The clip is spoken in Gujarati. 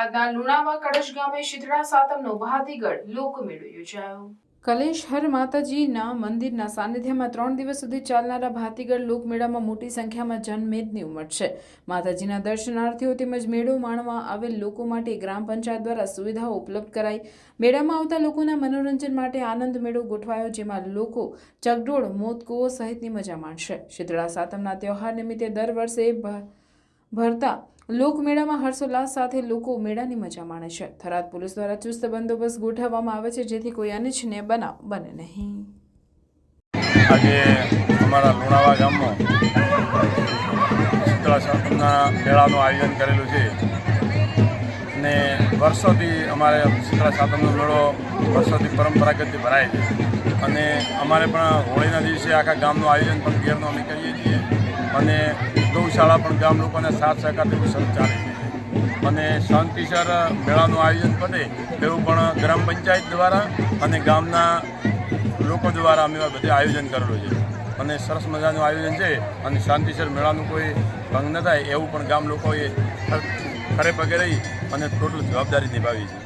થરાદના લુણાવા કળશ ગામે શીતળા સાતમનો ભાતીગઢ લોકમેળો યોજાયો. કલેશહર માતાજીના મંદિરના સાનિધ્યમાં ત્રણ દિવસ સુધી ચાલનારા ભાતીગઢ લોકમેળામાં મોટી સંખ્યામાં જનમેદની ઉમટશે માતાજીના દર્શનાર્થીઓ તેમજ મેળો માણવા આવેલ લોકો માટે ગ્રામ પંચાયત દ્વારા સુવિધાઓ ઉપલબ્ધ કરાઈ. મેળામાં આવતા લોકોના મનોરંજન માટે આનંદ મેળો ગોઠવાયો, જેમાં લોકો ચગડોળ મોતકુઓ સહિતની મજા માણશે. શીતળા સાતમના તહેવાર નિમિત્તે દર વર્ષે ભરતા લોકમેળામાં હર્ષોલ્લાસ સાથે લોકો મેળાની મજા માણે છે. થરાદ પોલીસ દ્વારા ચુસ્ત બંદોબસ્ત ગોઠવવામાં આવે છે, જેથી કોઈ અનિચ્છનીય બનાવ બને નહીં. આજે અમારા લુણાવા ગામમાં શીતળા સાતમના મેળાનું આયોજન કરેલું છે. અને વર્ષોથી અમારે શીતળા સાતમનો મેળો વર્ષોથી પરંપરાગતથી ભરાય છે. અને અમારે પણ હોળીના દિવસે આખા ગામનું આયોજન પણ ઘેરનું અમે કરીએ છીએ. અને ગૌશાળા પણ ગામ લોકોને સાથ સહકારથી સંચાલિત છે. અને શાંતિસર મેળાનું આયોજન પતે તેવું પણ ગ્રામ પંચાયત દ્વારા અને ગામના લોકો દ્વારા અમે બધે આયોજન કરેલું છે. અને સરસ મજાનું આયોજન છે અને શાંતિસર મેળાનું કોઈ ભંગ ન થાય એવું પણ ગામ લોકોએ ખરે પગે રહી અને ટોટલ જવાબદારી નિભાવી છે.